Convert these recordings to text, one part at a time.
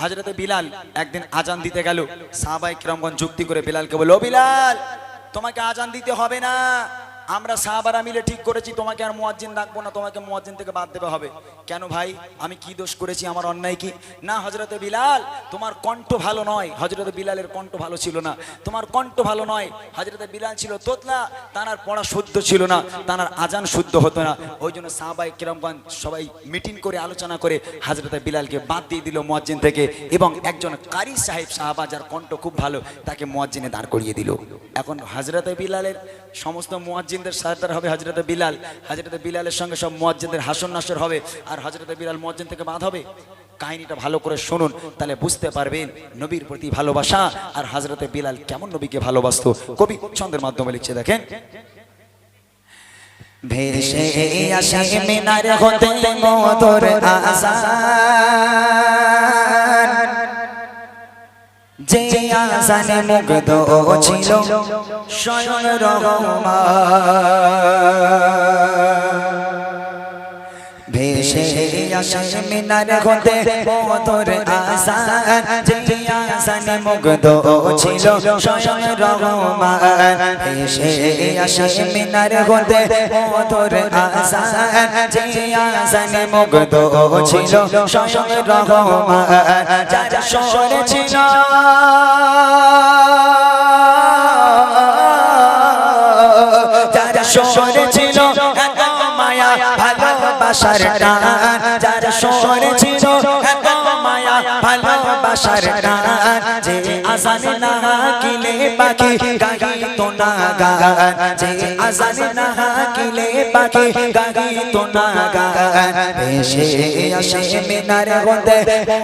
হাজরতে বিলাল একদিন আজান দিতে গেল। সাহাবাই কিরমগঞ্জ যুক্তি করে বিলালকে বলল, "ও বিলাল, তোমাকে আজান দিতে হবে না। আমরা সাহাবারা মিলে ঠিক করেছি, তোমাকে আর মুয়াজ্জিন ডাকবো না, তোমাকে মুয়াজ্জিন থেকে বাদ দেবে হবে। কেন ভাই? আমি কি দোষ করেছি, আমার অন্যায় কি? না হজরতে বিলাল, তোমার কণ্ঠ ভালো নয়। হজরতে বিলালের কণ্ঠ ভালো ছিল না। তোমার কণ্ঠ ভালো নয়। হজরতে বিলাল ছিল তোতলা, তানার পড়া শুদ্ধ ছিল না, তানার আজান শুদ্ধ হতো না। ওই জন্য সাহাবাই কিরমগঞ্জ সবাই মিটিং করে, আলোচনা করে হজরতে বিলালকে বাদ দিয়ে দিল মুয়াজ্জিন থেকে এবং একজন কারি সাহেব সাহাবা, যার কণ্ঠ খুব ভালো, তাকে মুয়াজ্জিনে দাঁড় করিয়ে দিল। এখন হজরতে বিলালের সমস্ত মুয়াজ্জিনদের সাথে হবে হজরতে বিলাল। হজরতে বিলালের সঙ্গে সব মুয়াজ্জিনদের হাসন নাসর হবে। আর হজরতে বিলাল মুয়াজ্জিন থেকে বাদ হবে? কাহিনীটা ভালো করে শুনুন, তাহলে বুঝতে পারবেন নবীর প্রতি ভালোবাসা আর হজরতে বিলাল কেমন নবীকে ভালোবাসতো। কবি ছন্দের মাধ্যমে লিখছে, দেখেন। ভেসে আসে মিনার হতে মধুর আসান আসানে মুগ্ধ ছিল স্বয়ং রহমান। আসে মিনার হতে মধুর আসান যে আসানে মুগ্ধ ছিল স্বয়ং রহমান। ভেসে আসে মিনার হতে মধুর আসান যে আসানে মুগ্ধ ছিল স্বয়ং রহমান। যার শহরে ছিল যার শহরে ছিল মায়া ভালোবাসার টান। শহরে ছিল এত মায়া ভালোবাসার টান। যে আজানে না কিলে পাখি গাহি তো না গান। যে আজানে না কিলে পাখি গাহি তো না গান। ভেসে আসে মিনার গন্ধে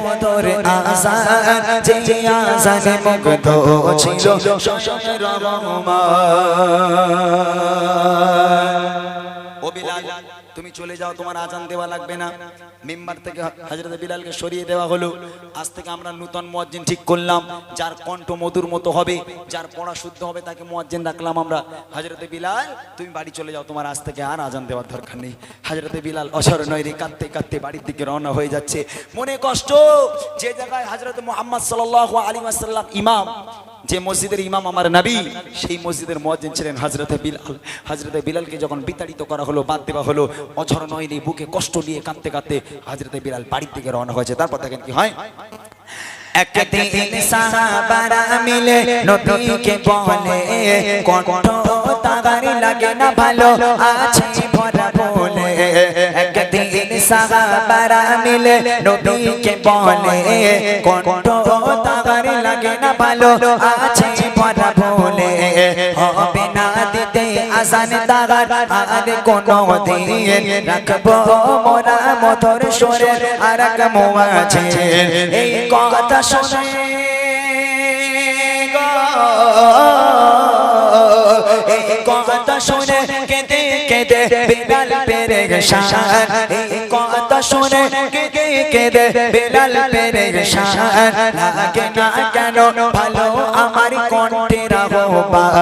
মধুর আজান। যে আজানে মুগ্ধ ছিল শশর রহমান। ও বিলাল। তুমি চলে যাও, তোমার আজান দেওয়া লাগবে না। মেম্বার থেকে হজরত বিলালকে সরিয়ে দেওয়া হলো। আজ থেকে আমরা নূতন মুয়াজ্জিন ঠিক করলাম। যার কণ্ঠ মধুর মতো হবে, যার পড়া শুদ্ধ হবে, তাকে মুয়াজ্জিন রাখলাম আমরা। হজরতে বিলাল, তুমি বাড়ি চলে যাও, তোমার আজ থেকে আর আজান দেওয়ার দরকার নেই। হজরতে বিলাল অসর নয় রে কাঁদতে কাঁদতে বাড়ির দিকে রওনা হয়ে যাচ্ছে। মনে কষ্ট, যে জায়গায় হজরত মোহাম্মদ সাল্লাহ আলী আসাল্লাম ইমাম, যে মসজিদের ইমাম আমার নবী, সেই মসজিদের মুয়াজ্জিন ছিলেন হজরতে বিলাল। হজরতে বিলালকে যখন বিতাড়িত করা হলো, বাদ দেওয়া হলো অঝর নয়নি বুকে কষ্ট নিয়ে কাঁদতে কাঁদতে হাজরতে বিড়াল বাড়ির দিকে রওনা হয়েছে। তারপর দেখেন কি হয়? একদিন সাহাবারা মিলে বলে লাগে না ভালো ভরা বলে সাহাবারা মিলে নবীকে বলে কণ্ঠ তাগারি লাগে না ভালো আছে ভরা বলে হবে না দিতে আসান তাগার আর কোনো দিন রাখব মোরা মধুর সুরের আর এক আছে? এই কথা শুনে গো, কথা শুনে কেঁদে কেঁদে বিলাল পেরে শান। এই কথা শুনে কেঁদে কেঁদে বিলাল পেরে শান। লাগে না কেন ভালো আমার কণ্ঠের আহ্বান।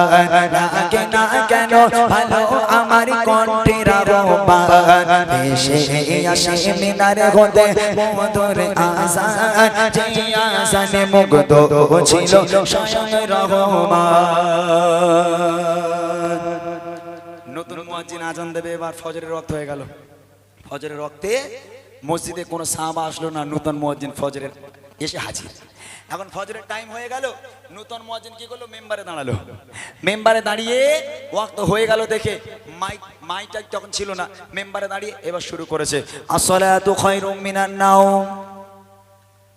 লাগে না কেন ভালো আমার কণ্ঠের আহ্বান। এসে আসে মিনার হতে মধুর আসান যে আসানে মুগ্ধ ছিল স্বয়ং রহমান। মুয়াজ্জিন আজান দেবে, এবার ফজরের রক্ত হয়ে গেল। ফজরের রক্তে মসজিদে কোনো সাহাবা আসলো না, নতুন মুয়াজ্জিন ফজরের এসে হাজির। এখন ফজরের টাইম হয়ে গেল, নতুন মুয়াজ্জিন কি করল? মেম্বারে দাঁড়াল। মেম্বারে দাঁড়িয়ে ওয়াক্ত হয়ে গেল দেখে মাইক মাইকটা তখন ছিল না, মেম্বারে দাঁড়িয়ে এবার শুরু করেছে। আসসালাতু খায়রুম মিনান নাওম।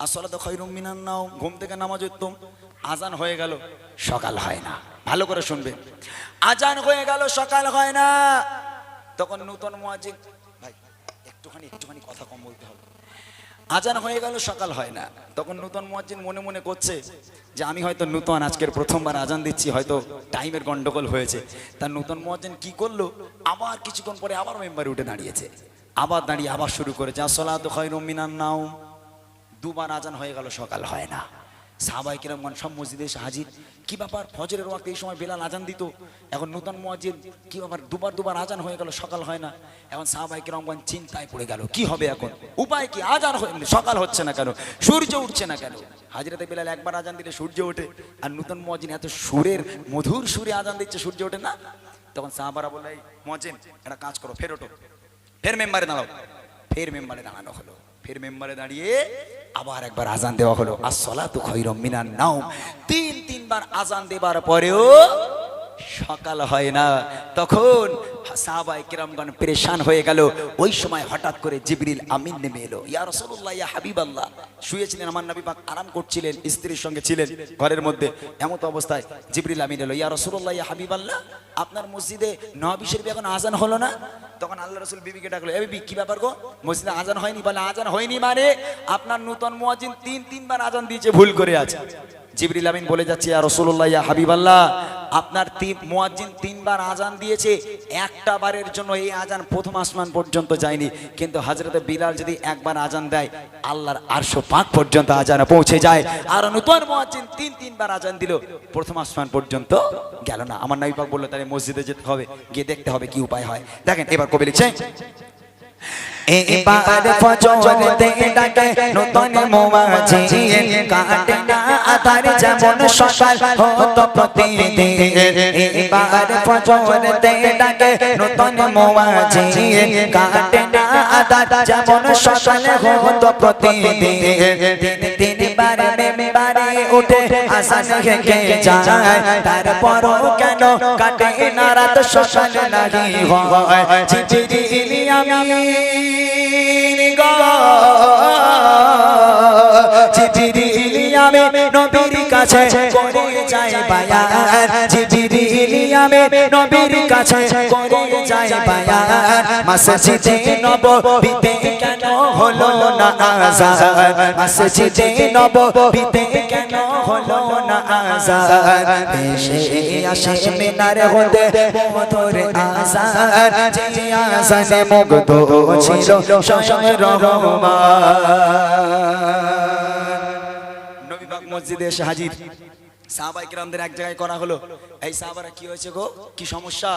আসসালাতু খায়রুম মিনান নাওম, ঘুম থেকে নামাজ উত্তম। আজান হয়ে গেল, সকাল হয় না। ভালো করে শুনবে। আজান হয়ে গেল, সকাল হয় না। তখন নূতন মুয়াজ্জিন, ভাই, একটুখানি একটুখানি কথা কম বলতে হবে। আজান হয়ে গেল, সকাল হয় না। তখন নূতন মুয়াজ্জিন মনে মনে করছে যে, আমি হয়তো নূতন, আজকের প্রথমবার আজান দিচ্ছি, হয়তো টাইমের গন্ডগোল হয়েছে। তার নূতন মুয়াজ্জিন কি করল? আবার কিছুক্ষণ পরে আবার মেম্বারে উঠে দাঁড়িয়েছে। আবার দাঁড়িয়ে আবার শুরু করেছে, আসসালাতু খায়রুম মিনান নাও দুবার আজান হয়ে গেল, সকাল হয় না। সাহাবাই কিরমগণ সব মসজিদে এসে হাজির। কি ব্যাপার? ফজরের ওয়াক্ত এই সময় বেলাল আজান দিত? এখন নতুন মসজিদ কি ব্যাপার? দুবার দুবার আজান হয়ে গেল, সকাল হয় না। এখন সাহাবাই কিরমগণ চিন্তায় পড়ে গেল, কি হবে এখন? উপায় কি? আজান সকাল হচ্ছে না কেন? সূর্য উঠছে না কেন? হাজিরাতে বেলাল একবার আজান দিলে সূর্য ওঠে। আর নতুন মসজিদ এত সুরের, মধুর সুরে আজান দিচ্ছে, সূর্য ওঠে না? তখন সাহাবারা বলে "এই একটা কাজ করো, ফের ওঠো। ফের মেম্বারে দাঁড়াও। ফের মেম্বারে দাঁড়ানো হলো। ফের মেম্বারে দাঁড়িয়ে আবার একবার আজান দেওয়া হলো। আর সলা তো খৈর মিনার নাও তিন, তিনবার আজান দেবার পরেও সকাল হয় না। তখন হয়ে গেল। ওই সময় হঠাৎ করে আমিন নেমে এলো। ইয়া হাবিবাল্লাহ। শুয়েছিলেন আরাম করছিলেন, স্ত্রীর সঙ্গে ছিলেন ঘরের মধ্যে। এমত অবস্থায় জিবরিল আমিন এলো। ইয়া রাসূলুল্লাহ, ইয়া হাবিবাল্লাহ, আপনার মসজিদে নবী শরীফ এখন আজান হলো না? তখন আল্লাহ রসুল বিবিকে ডাকলো, এ বিবি, কি ব্যাপার গো? মসজিদে আজান হয়নি? বলে, আজান হয়নি মানে আপনার নূতন মুয়াজ্জিন তিন, তিনবার আজান দিয়েছে, ভুল করে আছে। জিবরিল আমিন বলে যাচ্ছে, ইয়া রাসূলুল্লাহ, ইয়া হাবিবাল্লাহ, আপনার তিন, মুয়াজ্জিন তিনবার আজান দিয়েছে, একটা বারের জন্য এই আজান প্রথম আসমান পর্যন্ত যায়নি। কিন্তু হযরতে বিলাল যদি একবার আজান দেয়, আল্লাহর আরশো পাক পর্যন্ত আজান পৌঁছে যায়। আর নতুন মুয়াজ্জিন তিন, তিনবার আজান দিল, প্রথম আসমান পর্যন্ত গেল না। আমার নবী পাক বলল, তাহলে মসজিদে যেতে হবে, গিয়ে দেখতে হবে কি উপায় হয়। দেখেন, এবার কবি লিখছে এবার ফজরতে ডাকে নতুন মুয়াজ্জিন কাটে না আধার যেমন সকাল হতো প্রতিদিন। এবার ফজরতে ডাকে নতুন মুয়াজ্জিন কাটে না আধার যেমন সকাল হতো প্রতিদিন। তিন তিনবার মেম্বারে উঠে আসান হেঁকে যায়। তারপরও কেন কাটে না রাত সকাল নাহি হয়? চিচিরি আমি নবীর কাছে করে যাই বায়ান জিবিরিলি আমি নবীর কাছে করে যাই বায়ান। মসজিদে নববীতে কেন হলো না আযান মসজিদে নববীতে কেন হলো না আযান এসে আসে মিনারে হতে মধুর আযান যে আযানে মুগ্ধ ছিল স্বয়ং রহমান। নবী পাক মসজিদে এসে হাজির। সাহাবাই কিরামদের এক জায়গায় করা হলো। এই সাহাবারা কি হয়েছে গো? কি সমস্যা?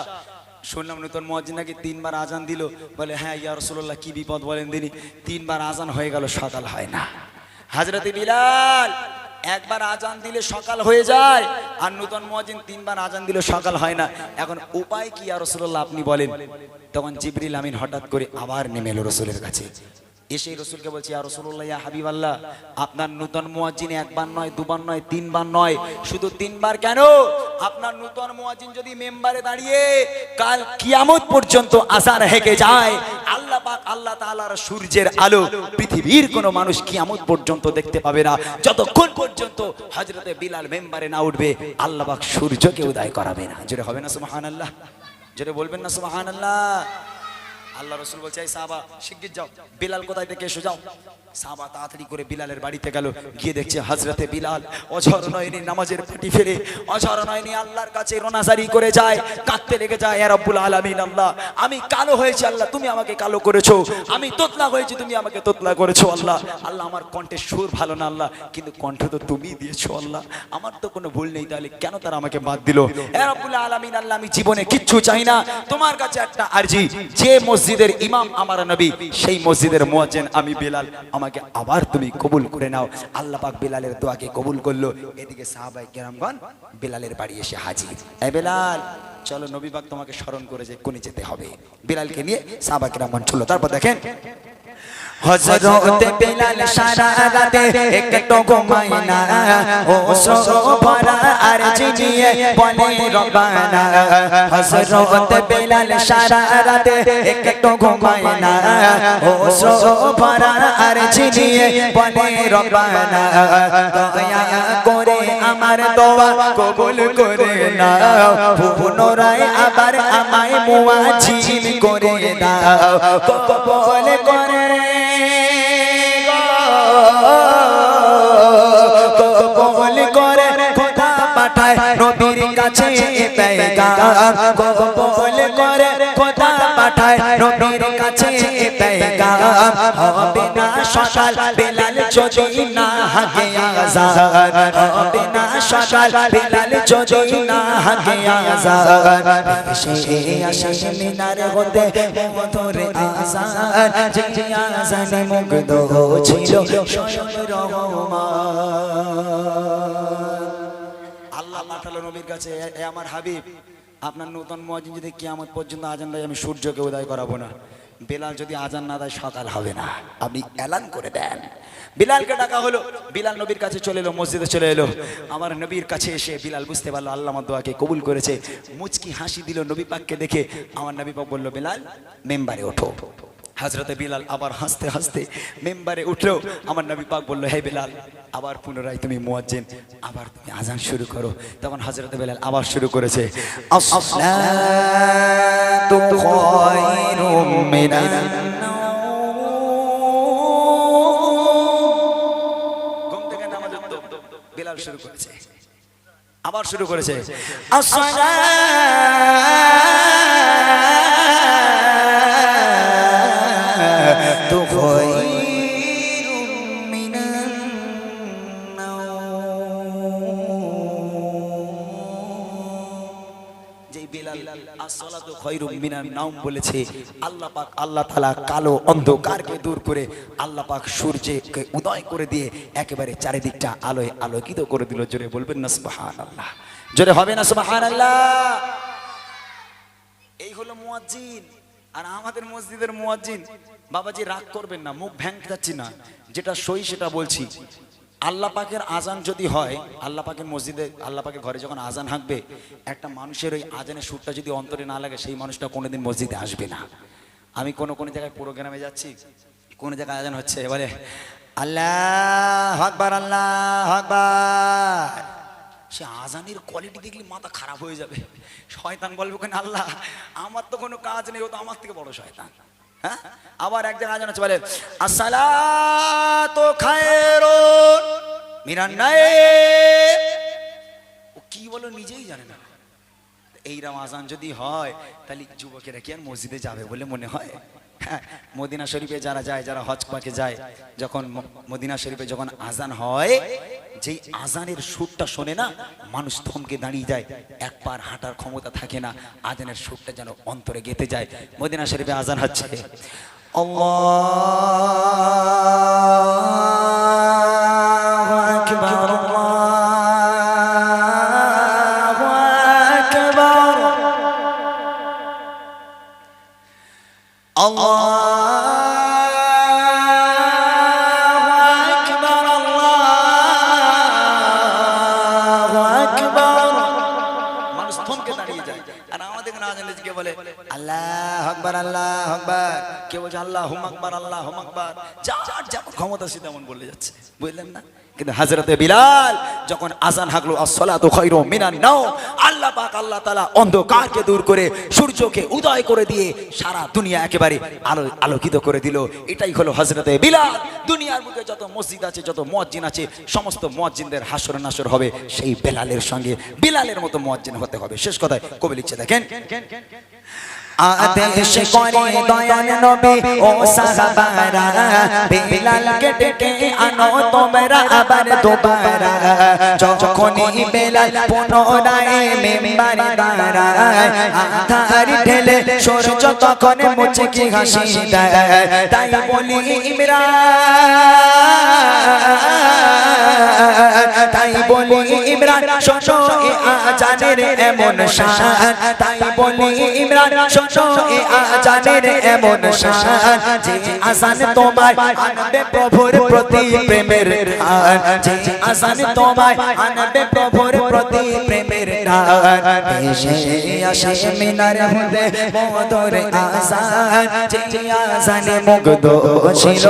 শুনলাম নতুন মসজিদ নাকি তিনবার আজান দিল। বলে হ্যাঁ ইয়া রাসূলুল্লাহ, কি বিপদ বলেন দিনই তিনবার আজান হয়ে গেল, সকাল হয় না। হাজরতে বিলাল, একবার আজান দিলে সকাল হয়ে যায়, আর নতুন মসজিদ তিনবার আজান দিলে সকাল হয় না। এখন উপায় কি, ইয়া রাসূলুল্লাহ, আপনি বলেন। তখন জিবরিল আমিন হঠাৎ করে আবার নেমে এলো রসুলের কাছে। এসে রসুলকে বলছি আর রসুল্লাহ ইয়া হাবিবাল্লাহ, আপনার নূতন মুয়াজ্জিন একবার নয়, দুবার নয়, তিনবার নয়, শুধু তিনবার কেন? আপনার নূতন মুয়াজ্জিন যদি মেম্বারে দাঁড়িয়ে কাল কিয়ামত পর্যন্ত আসার হেকে যায়, আল্লাহ আল্লাহ তাআলার সূর্যের আলো পৃথিবীর কোনো মানুষ কিয়ামত পর্যন্ত দেখতে পাবে না। যতক্ষণ পর্যন্ত হযরতে বিলাল মেম্বারে না উঠবে, আল্লাহ সূর্যকে উদয় করাবে না। জোরে হবে না সুবহানাল্লাহ? জোরে বলবেন না সুবহানাল্লাহ? আল্লাহ রসুল বলছে, এই সাহাবা, শিগগির যাও। বিলাল কোথায় থেকে এসো যাও? সাহাবা তাড়াতাড়ি করে বিলালের বাড়িতে গেল। গিয়ে দেখছে হজরতে বিলাল অঝর নয়নি নামাজের পাটি ফেলে। অঝর নয়নি আল্লাহর কাছে রোনাজারি করে যায়, কাঁদতে লেগে যায়, ইয়া রব্বুল আলামিন, আল্লাহ, আমি কালো হয়েছি, আল্লাহ, তুমি আমাকে কালো করেছ। আমি তোতলা হয়েছি, তুমি আমাকে তোতলা করেছ, আল্লাহ। আল্লাহ, আমার কণ্ঠে সুর ভালো না, আল্লাহ, কিন্তু কণ্ঠ তো তুমি দিয়েছ, আল্লাহ। আমার তো কোনো ভুল নেই, তাহলে কেন তারা আমাকে বাদ দিল? ইয়া রব্বুল আলামিন, আল্লাহ, আমি জীবনে কিচ্ছু চাই না। তোমার কাছে একটা আর্জি, যে মসজিদের ইমাম আমার নবী, সেই মসজিদের মোয়াজেন আমি বেলাল। আমাকে আবার তুমি কবুল করে নাও। আল্লাহ পাক বেলালের দোয়াকে কবুল করল। এদিকে সাহাবাই কেরামগণ বেলালের বাড়ি এসে হাজির। এ বেলাল, চলো নবী পাক তোমাকে স্মরণ করে যে কোনে যেতে হবে। বেলালকে নিয়ে সাহাবাই কেরামগণ চলো তারপর দেখেন হজরতে বেলাল সারা রাতে একটু ঘুমায় না। ও সোভরা আর জিনিয়ে বলে রবানা হজরতে বেলাল সারা রাতে একটু ঘুমায় না। ও সোভরা আর জিনিয়ে বলে রবানা দয়া করে আমার দোয়া কবুল করে না পুনরায় আবার আমায় মুয়াজিল করে দাও। কবুল করে কবল করে, খোদা পাঠায়, নবীর কাছে পেগাম। হবে না সকাল, বেলাল যদি না হাগে আজান। হবে না সকাল, বেলাল যদি না হাগে আজান। সে আসে মিনার হতে মধুরে আজান। যে আজানে মুগ্ধ ছিল রহমান। আল্লাহ পাঠালো নবীর কাছে "এ- এ আমার হাবিব। আপনার নতুন মজিন যদি কিয়ামত পর্যন্ত আজান দেয়, আমি সূর্যকে উদয় করাবো না। বেলাল যদি আজান না দেয় সকাল হবে না। আপনি এলান করে দেন। বিলালকে ডাকা হলো। বিলাল নবীর কাছে চলে এলো, মসজিদে চলে এলো। আমার নবীর কাছে এসে বিলাল বুঝতে পারল, আল্লাহ দোয়াকে কবুল করেছে। মুচকি হাসি দিল নবী পাককে দেখে। আমার নবী পাক বলল, বিলাল, মেম্বারে ওঠো। হাজরতে বিলাল আবার হাসতে হাসতে মেম্বারে উঠলেও আমার নবী পাক বলল, হে বিলাল, আবার পুনরায় তুমি মুয়াজ্জেন, আবার তুমি আজান শুরু করো। তখন হাজরতে বিলাল আবার শুরু করেছে ঘুম বিলাল শুরু করেছে, আবার শুরু করেছে আসসালাতু الصلاة خير من النوم যে বিলাল আসসালাতু খায়রুম মিনান নাওম বলেছে আল্লাহ পাক আল্লাহ তাআলা কালো অন্ধকারকে দূর করে আল্লাহ পাক সূর্যকে উদয় করে দিয়ে একেবারে চারিদিকটা আলোয় আলোকিত করে দিল জোরে বলবেন না সুবহানাল্লাহ জোরে হবে না সুবহানাল্লাহ এই হলো মুয়াজ্জিন আর আমাদের মসজিদের মুয়াজ্জিন বাবাজি রাগ করবেন না, মুখ ভ্যাং যাচ্ছি না। যেটা সই সেটা বলছি। আল্লাহ পাকের আজান যদি হয়, আল্লাহ পাকের মসজিদে, আল্লাহ পাকের ঘরে যখন আজান হাঁকবে, একটা মানুষের ওই আজানের সুরটা যদি অন্তরে না লাগে, সেই মানুষটা কোনোদিন মসজিদে আসবে না। আমি কোনো কোনো জায়গায় প্রোগ্রামে যাচ্ছি, কোনো জায়গায় আজান হচ্ছে, এবারে আল্লাহ আকবার আল্লাহ আকবার। সে আজানের কোয়ালিটি দেখলে মাথা খারাপ হয়ে যাবে। শয়তান বলবে কেন আল্লাহ, আমার তো কোনো কাজ নেই, ও তো আমার থেকে বড় শয়তান। হ্যাঁ? আবার এক জায়গায় আজান হচ্ছে বলে, আসসালাতু খায়রুন মিনান নাইম। ও কি বলো নিজেই জানে না। এই আজান যদি হয়, তাহলে যুবকেরা কি আর মসজিদে যাবে বলে মনে হয়? হ্যাঁ, মদিনা শরীফে যারা যায়, যারা হজ পাকে যায়, যখন মদিনা শরীফে যখন আজান হয়, যেই আজানের সুরটা শোনে না, মানুষ থমকে দাঁড়িয়ে যায়, এক পার হাঁটার ক্ষমতা থাকে না, আজানের সুরটা যেন অন্তরে গেতে যায়। মদিনা শরীফে আজান হচ্ছে। অ আকবার কে বলছে, আল্লাহ হুম আকবার, আল্লাহ হুম আকবার। যার যেমন ক্ষমতা, সে তেমন বলে যাচ্ছে। বুঝলেন না? কিন্তু হাজরতে বিলাল যখন আজান হাগলো আসসালাতু খায়রু মিনান নাও আল্লাহ পাক, আল্লাহ তাআলা অন্ধকারকে দূর করে, সূর্যকে উদয় করে দিয়ে সারা দুনিয়া একেবারে আলো, আলোকিত করে দিল। এটাই হলো হজরতে বিলাল। দুনিয়ার বুকে যত মসজিদ আছে, যত মুয়াজ্জিন আছে, সমস্ত মুয়াজ্জিনদের হাসর নাসর হবে সেই বেলালের সঙ্গে। বিলালের মতো মুয়াজ্জিন হতে হবে। শেষ কথায় কবি লিখছে, দেখেন? আদেশ করে দয়াল নবী ও সাহাবারা বেলালকে ডেকে আনো তোমরা আবার দুবারা। যখনই বেলাল পুনরায় মেম্বারে দাঁড়ায় আধার ঢেলে সূর্য তখন মুছে কি হাসি দেয়। তাই বলি ইমরান তাই বলি ইমরান শোনো এ আজানের এমন শান। তাই বলি ইমরান শোনো এ আজানের এমন শান যে আজান তোমায় আনবে প্রভুর প্রতি প্রেমের যে আজান তোমায় আনবে প্রভুর প্রতি প্রেমের মুগ্ধ ছিল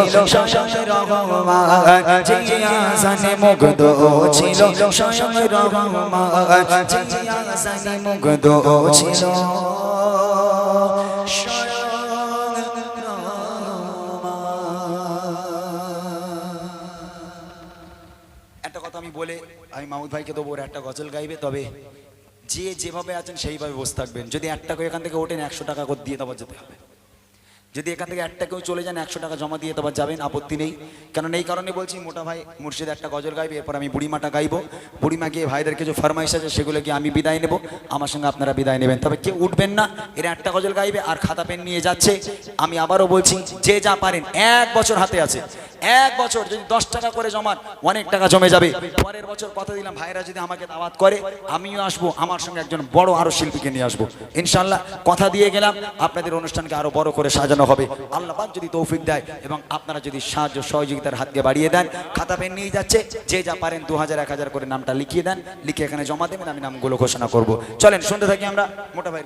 একটা কথা আমি বলে আমি মাহমুদ ভাইকে দেবো, ওর একটা গজল গাইবে, তবে যে যেভাবে আছেন সেইভাবে বসে থাকবেন। যদি একটা করে এখান থেকে ওঠেন, একশো টাকা করে দিয়ে দেওয়া যেতে হবে। যদি এখান থেকে একটা কেউ চলে যান, একশো টাকা জমা দিয়ে তোমার যাবেন, আপত্তি নেই। কারণ এই কারণে বলছি, মোটা ভাই মুর্শিদ একটা গজল গাইবে, এরপর আমি বুড়িমাটা গাইবো। বুড়িমা গিয়ে ভাইদের কিছু ফরমাইশ আছে সেগুলো গিয়ে আমি বিদায় নেব। আমার সঙ্গে আপনারা বিদায় নেবেন। তবে কেউ উঠবেন না, এরা একটা গজল গাইবে আর খাতা পেন নিয়ে যাচ্ছে। আমি আবারও বলছি, যে যা পারেন, এক বছর হাতে আছে। এক বছর যদি দশ টাকা করে জমান অনেক টাকা জমে যাবে। পরের বছর কথা দিলাম, ভাইরা যদি আমাকে দাওয়াত করে, আমিও আসব, আমার সঙ্গে একজন বড় আরও শিল্পীকে নিয়ে আসব। ইনশাল্লাহ কথা দিয়ে গেলাম, আপনাদের অনুষ্ঠানকে আরও বড় করে সাজানো হবে। আল্লাহ যদি তৌফিক দেয় এবং আপনারা যদি সাহায্য সহযোগিতার হাতকে বাড়িয়ে দেন, খাতা পেন নিয়ে যাচ্ছে, যে যা পারেন দু হাজার, এক হাজার করে নামটা লিখিয়ে দেন, লিখে এখানে জমা দেবেন, আমি নামগুলো ঘোষণা করব। চলেন, শুনতে থাকি আমরা, মোটা ভাই